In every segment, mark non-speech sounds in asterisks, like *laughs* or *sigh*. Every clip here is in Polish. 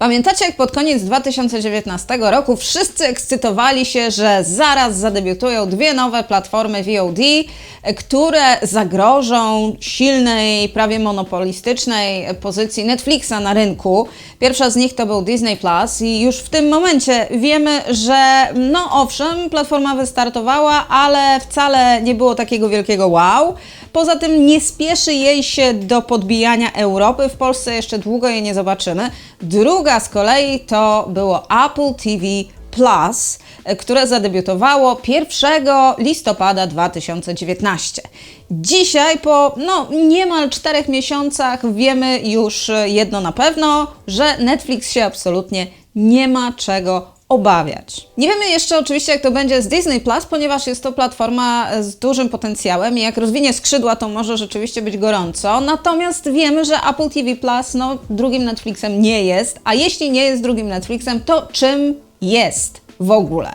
Pamiętacie, jak pod koniec 2019 roku wszyscy ekscytowali się, że zaraz zadebiutują dwie nowe platformy VOD, które zagrożą silnej, prawie monopolistycznej pozycji Netflixa na rynku. Pierwsza z nich to był Disney Plus i już w tym momencie wiemy, że no owszem, platforma wystartowała, ale wcale nie było takiego wielkiego wow. Poza tym nie spieszy jej się do podbijania Europy. W Polsce jeszcze długo jej nie zobaczymy. Druga z kolei to było Apple TV Plus, które zadebiutowało 1 listopada 2019. Dzisiaj, po no, niemal czterech miesiącach, wiemy już jedno na pewno, że Netflix się absolutnie nie ma czego obawiać. Nie wiemy jeszcze oczywiście, jak to będzie z Disney Plus, ponieważ jest to platforma z dużym potencjałem i jak rozwinie skrzydła, to może rzeczywiście być gorąco. Natomiast wiemy, że Apple TV Plus no, drugim Netflixem nie jest, a jeśli nie jest drugim Netflixem, to czym jest w ogóle?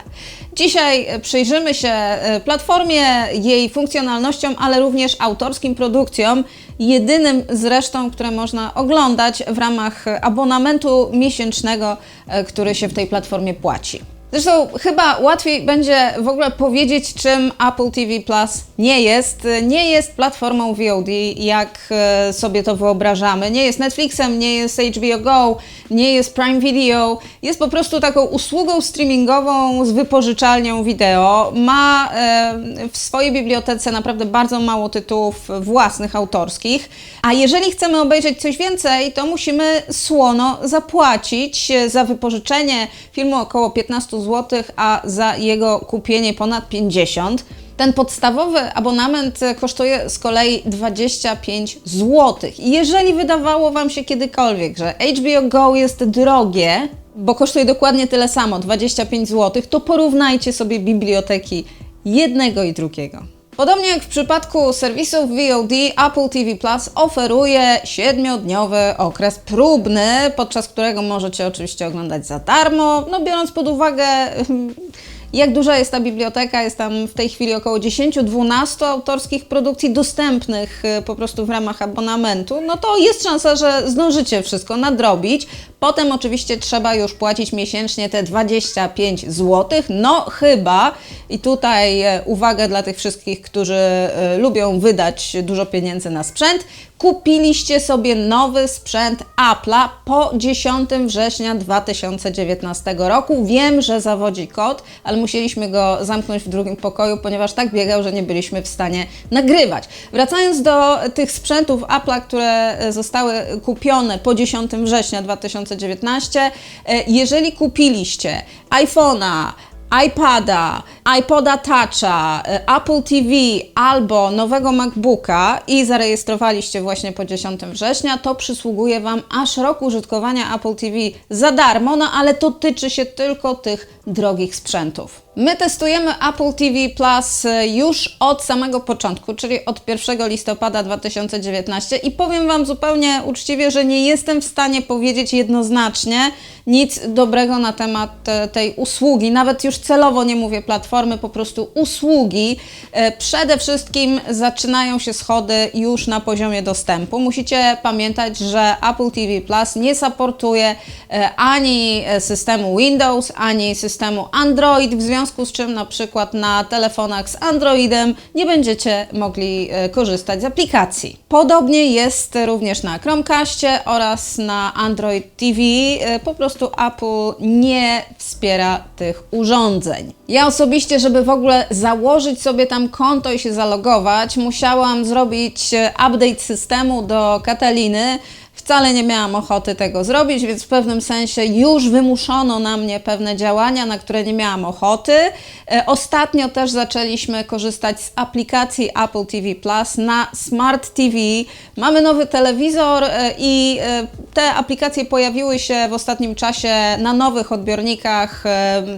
Dzisiaj przyjrzymy się e, platformie, jej funkcjonalnościom, ale również autorskim produkcjom, jedynym zresztą, które można oglądać w ramach abonamentu miesięcznego, e, który się w tej platformie płaci. Zresztą chyba łatwiej będzie w ogóle powiedzieć, czym Apple TV Plus nie jest. Nie jest platformą VOD, jak e, sobie to wyobrażamy. Nie jest Netflixem, nie jest HBO Go, nie jest Prime Video. Jest po prostu taką usługą streamingową z wypożyczalnią wideo. Ma e, w swojej bibliotece naprawdę bardzo mało tytułów własnych, autorskich. A jeżeli chcemy obejrzeć coś więcej, to musimy słono zapłacić za wypożyczenie filmu około 15 zł, a za jego kupienie ponad 50 ten podstawowy abonament kosztuje z kolei 25 zł. I jeżeli wydawało Wam się kiedykolwiek, że HBO Go jest drogie, bo kosztuje dokładnie tyle samo, 25 zł, to porównajcie sobie biblioteki jednego i drugiego. Podobnie jak w przypadku serwisów VOD, Apple TV Plus oferuje 7-dniowy okres próbny, podczas którego możecie oczywiście oglądać za darmo, no biorąc pod uwagę *laughs* jak duża jest ta biblioteka? Jest tam w tej chwili około 10-12 autorskich produkcji dostępnych y, po prostu w ramach abonamentu. No to jest szansa, że zdążycie wszystko nadrobić. Potem oczywiście trzeba już płacić miesięcznie te 25 zł. No chyba, i tutaj e, uwaga dla tych wszystkich, którzy e, lubią wydać dużo pieniędzy na sprzęt, kupiliście sobie nowy sprzęt Apple'a po 10 września 2019 roku. Wiem, że zawodzi kod, ale musieliśmy go zamknąć w drugim pokoju, ponieważ tak biegał, że nie byliśmy w stanie nagrywać. Wracając do tych sprzętów Apple'a, które zostały kupione po 10 września 2019, e, jeżeli kupiliście iPhone'a, iPada, iPoda Toucha, Apple TV albo nowego MacBooka i zarejestrowaliście właśnie po 10 września, to przysługuje Wam aż rok użytkowania Apple TV za darmo, no ale to tyczy się tylko tych drogich sprzętów. My testujemy Apple TV Plus e, już od samego początku, czyli od 1 listopada 2019 i powiem Wam zupełnie uczciwie, że nie jestem w stanie powiedzieć jednoznacznie nic dobrego na temat e, tej usługi. Nawet już celowo nie mówię platformy, po prostu usługi. E, przede wszystkim zaczynają się schody już na poziomie dostępu. Musicie pamiętać, że Apple TV Plus nie supportuje ani systemu Windows, ani systemu Android, w związku związku z czym na przykład na telefonach z Androidem nie będziecie mogli e, korzystać z aplikacji. Podobnie jest również na Chromecastie oraz na Android TV. E, po prostu Apple nie wspiera tych urządzeń. Ja osobiście, żeby w ogóle założyć sobie tam konto i się zalogować, musiałam zrobić e, update systemu do Kataliny, Wcale nie miałam ochoty tego zrobić, więc w pewnym sensie już wymuszono na mnie pewne działania, na które nie miałam ochoty. E, ostatnio też zaczęliśmy korzystać z aplikacji Apple TV Plus na Smart TV. Mamy nowy telewizor e, i e, te aplikacje pojawiły się w ostatnim czasie na nowych odbiornikach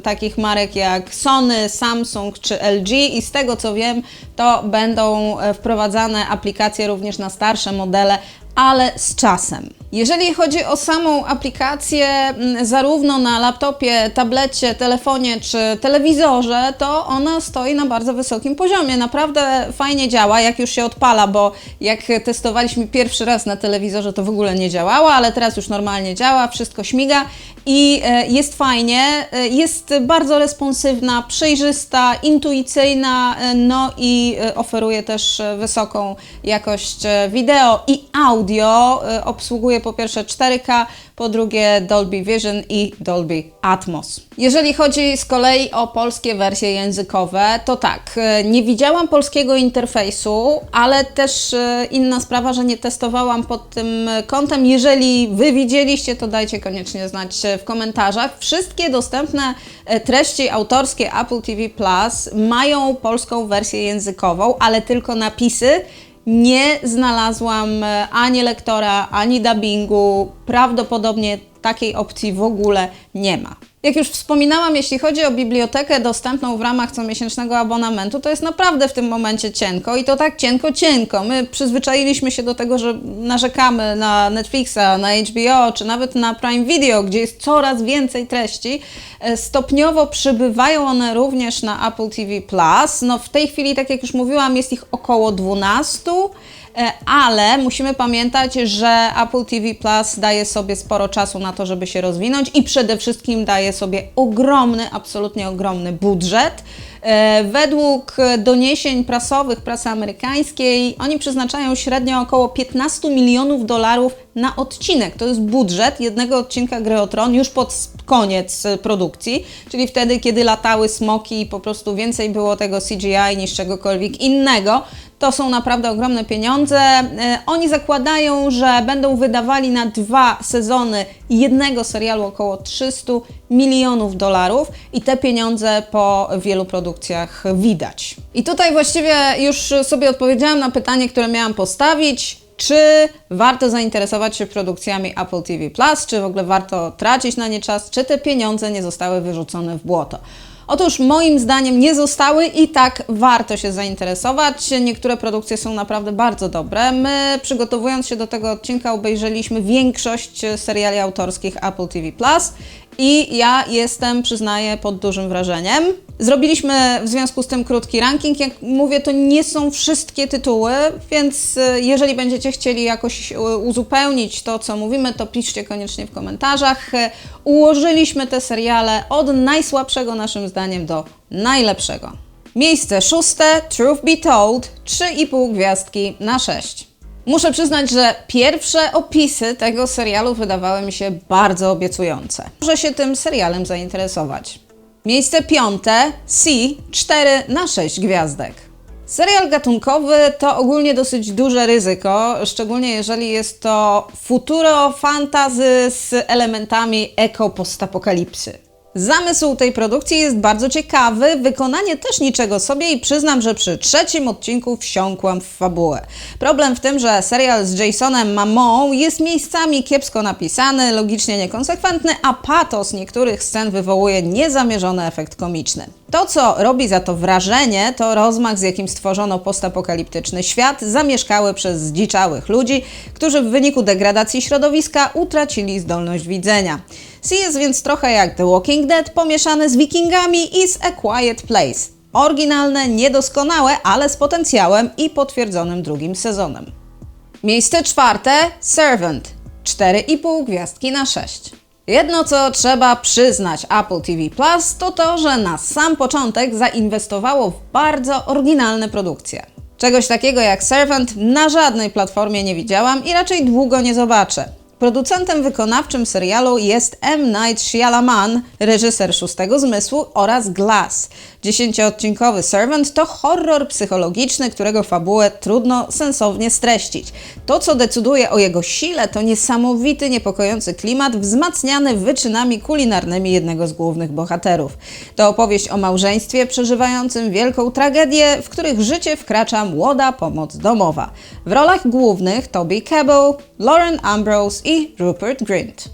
takich marek jak Sony, Samsung czy LG i z tego co wiem, to będą wprowadzane aplikacje również na starsze modele ale z czasem. Jeżeli chodzi o samą aplikację, mm, zarówno na laptopie, tablecie, telefonie czy telewizorze, to ona stoi na bardzo wysokim poziomie. Naprawdę fajnie działa, jak już się odpala, bo jak testowaliśmy pierwszy raz na telewizorze, to w ogóle nie działała, ale teraz już normalnie działa, wszystko śmiga i e, jest fajnie, e, jest bardzo responsywna, przejrzysta, intuicyjna, e, no i oferuje też wysoką jakość wideo i audio. Obsługuje po pierwsze 4K, po drugie Dolby Vision i Dolby Atmos. Jeżeli chodzi z kolei o polskie wersje językowe, to tak, e, nie widziałam polskiego interfejsu, ale też e, inna sprawa, że nie testowałam pod tym kątem. Jeżeli Wy widzieliście, to dajcie koniecznie znać e, w komentarzach. Wszystkie dostępne e, treści autorskie Apple TV Plus mają polską wersję językową, ale tylko napisy. Nie znalazłam e, ani lektora, ani dubbingu. Prawdopodobnie takiej opcji w ogóle nie ma. Jak już wspominałam, jeśli chodzi o bibliotekę dostępną w ramach comiesięcznego abonamentu, to jest naprawdę w tym momencie cienko i to tak cienko, cienko. My przyzwyczailiśmy się do tego, że narzekamy na Netflixa, na HBO czy nawet na Prime Video, gdzie jest coraz więcej treści. E, Stopniowo przybywają one również na Apple TV Plus. No w tej chwili, tak jak już mówiłam, jest ich około 12. E, ale musimy pamiętać, że Apple TV Plus daje sobie sporo czasu na to, żeby się rozwinąć i przede wszystkim daje sobie ogromny, absolutnie ogromny budżet. E, Według doniesień prasowych prasy amerykańskiej oni przeznaczają średnio około 15 milionów dolarów na odcinek. To jest budżet jednego odcinka Gry o Tron już pod koniec e, produkcji, czyli wtedy, kiedy latały smoki i po prostu więcej było tego CGI niż czegokolwiek innego. To są naprawdę ogromne pieniądze. E, Oni zakładają, że będą wydawali na dwa sezony jednego serialu około 300 milionów dolarów i te pieniądze po wielu produkcjach widać. I tutaj właściwie już sobie odpowiedziałam na pytanie, które miałam postawić. Czy warto zainteresować się produkcjami Apple TV Plus, czy w ogóle warto tracić na nie czas, czy te pieniądze nie zostały wyrzucone w błoto? Otóż moim zdaniem nie zostały i tak warto się zainteresować. Niektóre produkcje są naprawdę bardzo dobre. My przygotowując się do tego odcinka obejrzeliśmy większość seriali autorskich Apple TV Plus i ja jestem, przyznaję, pod dużym wrażeniem. Zrobiliśmy w związku z tym krótki ranking. Jak mówię, to nie są wszystkie tytuły, więc y, jeżeli będziecie chcieli jakoś y, uzupełnić to, co mówimy, to piszcie koniecznie w komentarzach. Ułożyliśmy te seriale od najsłabszego naszym zdaniem do najlepszego. Miejsce szóste, Truth Be Told, 3,5 gwiazdki na 6. Muszę przyznać, że pierwsze opisy tego serialu wydawały mi się bardzo obiecujące. Muszę się tym serialem zainteresować. Miejsce piąte, C, 4 na 6 gwiazdek. Serial gatunkowy to ogólnie dosyć duże ryzyko, szczególnie jeżeli jest to futuro fantazy z elementami eko-postapokalipsy. Zamysł tej produkcji jest bardzo ciekawy, wykonanie też niczego sobie i przyznam, że przy trzecim odcinku wsiąkłam w fabułę. Problem w tym, że serial z Jasonem Mamą jest miejscami kiepsko napisany, logicznie niekonsekwentny, a patos niektórych scen wywołuje niezamierzony efekt komiczny. To, co robi za to wrażenie, to rozmach, z jakim stworzono postapokaliptyczny świat, zamieszkały przez zdziczałych ludzi, którzy w wyniku degradacji środowiska utracili zdolność widzenia. Sea jest więc trochę jak The Walking Dead pomieszany z wikingami i z A Quiet Place. Oryginalne, niedoskonałe, ale z potencjałem i potwierdzonym drugim sezonem. Miejsce czwarte Servant 4,5 gwiazdki na 6. Jedno, co trzeba przyznać Apple TV Plus, to to, że na sam początek zainwestowało w bardzo oryginalne produkcje. Czegoś takiego jak Servant na żadnej platformie nie widziałam i raczej długo nie zobaczę. Producentem wykonawczym serialu jest M. Night Shyamalan, reżyser Szóstego Zmysłu oraz Glass. Dziesięcioodcinkowy Servant to horror psychologiczny, którego fabułę trudno sensownie streścić. To, co decyduje o jego sile, to niesamowity, niepokojący klimat wzmacniany wyczynami kulinarnymi jednego z głównych bohaterów. To opowieść o małżeństwie przeżywającym wielką tragedię, w których życie wkracza młoda pomoc domowa. W rolach głównych Toby Kebbell, Lauren Ambrose i Rupert Grint.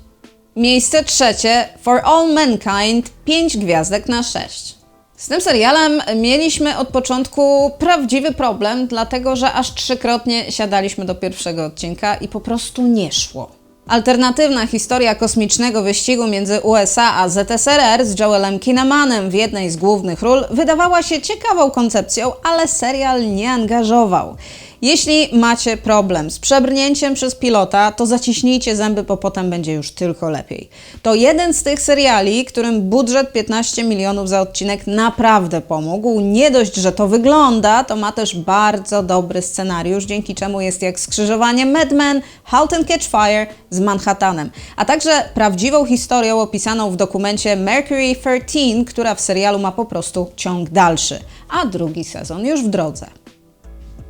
Miejsce trzecie For All Mankind 5 gwiazdek na 6. Z tym serialem mieliśmy od początku prawdziwy problem, dlatego że aż trzykrotnie siadaliśmy do pierwszego odcinka i po prostu nie szło. Alternatywna historia kosmicznego wyścigu między USA a ZSRR z Joelem Kinnamanem w jednej z głównych ról wydawała się ciekawą koncepcją, ale serial nie angażował. Jeśli macie problem z przebrnięciem przez pilota, to zaciśnijcie zęby, bo potem będzie już tylko lepiej. To jeden z tych seriali, którym budżet 15 milionów za odcinek naprawdę pomógł. Nie dość, że to wygląda, to ma też bardzo dobry scenariusz, dzięki czemu jest jak skrzyżowanie Mad Men, Halt and Catch Fire z Manhattanem, a także prawdziwą historią opisaną w dokumencie Mercury 13, która w serialu ma po prostu ciąg dalszy, a drugi sezon już w drodze.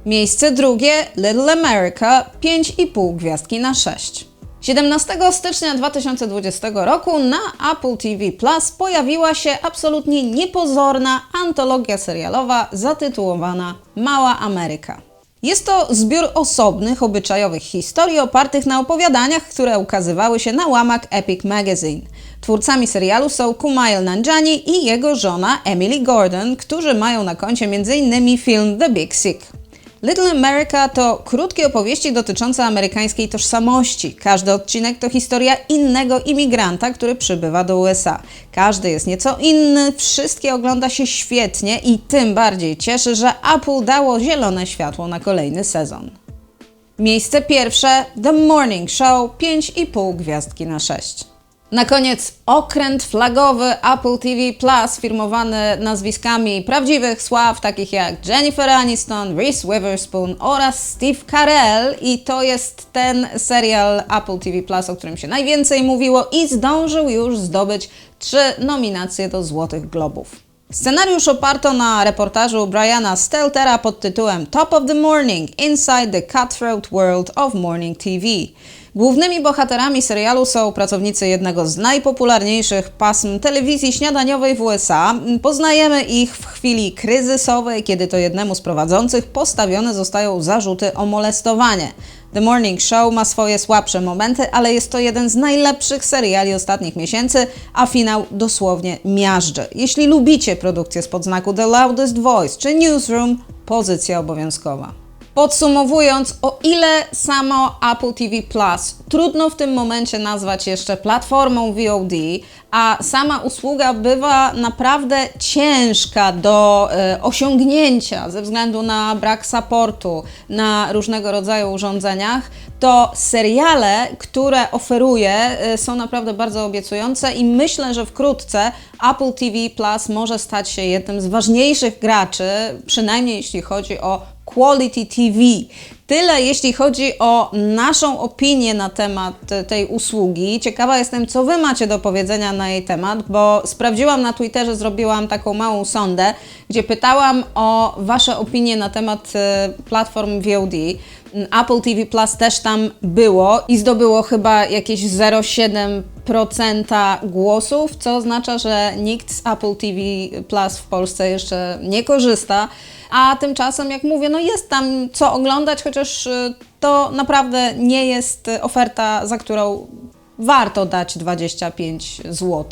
Miejsce drugie Little America 5,5 gwiazdki na 6. 17 stycznia 2020 roku na Apple TV Plus pojawiła się absolutnie niepozorna antologia serialowa zatytułowana Mała Ameryka. Jest to zbiór osobnych, obyczajowych historii opartych na opowiadaniach, które ukazywały się na łamach Epic Magazine. Twórcami serialu są Kumail Nanjiani i jego żona Emily Gordon, którzy mają na koncie m.in. film The Big Sick. Little America to krótkie opowieści dotyczące amerykańskiej tożsamości. Każdy odcinek to historia innego imigranta, który przybywa do USA. Każdy jest nieco inny, wszystkie ogląda się świetnie i tym bardziej cieszy, że Apple dało zielone światło na kolejny sezon. Miejsce pierwsze The Morning Show 5,5 gwiazdki na 6. Na koniec okręt flagowy Apple TV Plus, firmowany nazwiskami prawdziwych sław, takich jak Jennifer Aniston, Reese Witherspoon oraz Steve Carell. I to jest ten serial Apple TV Plus, o którym się najwięcej mówiło i zdążył już zdobyć trzy nominacje do Złotych Globów. Scenariusz oparto na reportażu Briana Steltera pod tytułem Top of the Morning – Inside the Cutthroat World of Morning TV. Głównymi bohaterami serialu są pracownicy jednego z najpopularniejszych pasm telewizji śniadaniowej w USA. Poznajemy ich w chwili kryzysowej, kiedy to jednemu z prowadzących postawione zostają zarzuty o molestowanie. The Morning Show ma swoje słabsze momenty, ale jest to jeden z najlepszych seriali ostatnich miesięcy, a finał dosłownie miażdży. Jeśli lubicie produkcję spod znaku The Loudest Voice czy Newsroom, pozycja obowiązkowa. Podsumowując, o ile samo Apple TV Plus trudno w tym momencie nazwać jeszcze platformą VOD, a sama usługa bywa naprawdę ciężka do e, osiągnięcia ze względu na brak supportu na różnego rodzaju urządzeniach, to seriale, które oferuje, e, są naprawdę bardzo obiecujące i myślę, że wkrótce Apple TV Plus może stać się jednym z ważniejszych graczy, przynajmniej jeśli chodzi o Quality TV. Tyle jeśli chodzi o naszą opinię na temat tej usługi. Ciekawa jestem, co Wy macie do powiedzenia na jej temat, bo sprawdziłam na Twitterze, zrobiłam taką małą sondę, gdzie pytałam o Wasze opinie na temat e, platform VOD. Apple TV Plus też tam było i zdobyło chyba jakieś 0,7% głosów, co oznacza, że nikt z Apple TV Plus w Polsce jeszcze nie korzysta. A tymczasem, jak mówię, no jest tam co oglądać, chociaż y, to naprawdę nie jest oferta, za którą warto dać 25 zł,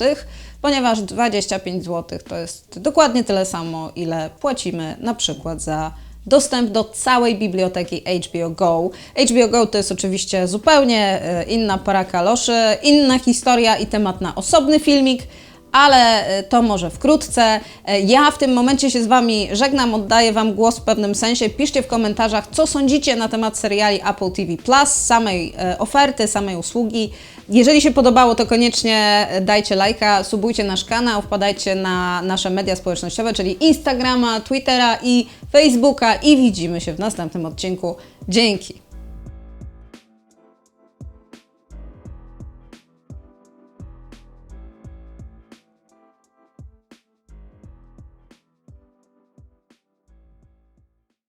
ponieważ 25 zł to jest dokładnie tyle samo, ile płacimy na przykład za dostęp do całej biblioteki HBO Go. HBO Go to jest oczywiście zupełnie y, inna para kaloszy, inna historia i temat na osobny filmik ale e, to może wkrótce. E, ja w tym momencie się z Wami żegnam, oddaję Wam głos w pewnym sensie. Piszcie w komentarzach, co sądzicie na temat seriali Apple TV Plus, samej e, oferty, samej usługi. Jeżeli się podobało, to koniecznie dajcie lajka, subujcie nasz kanał, wpadajcie na nasze media społecznościowe, czyli Instagrama, Twittera i Facebooka i widzimy się w następnym odcinku. Dzięki!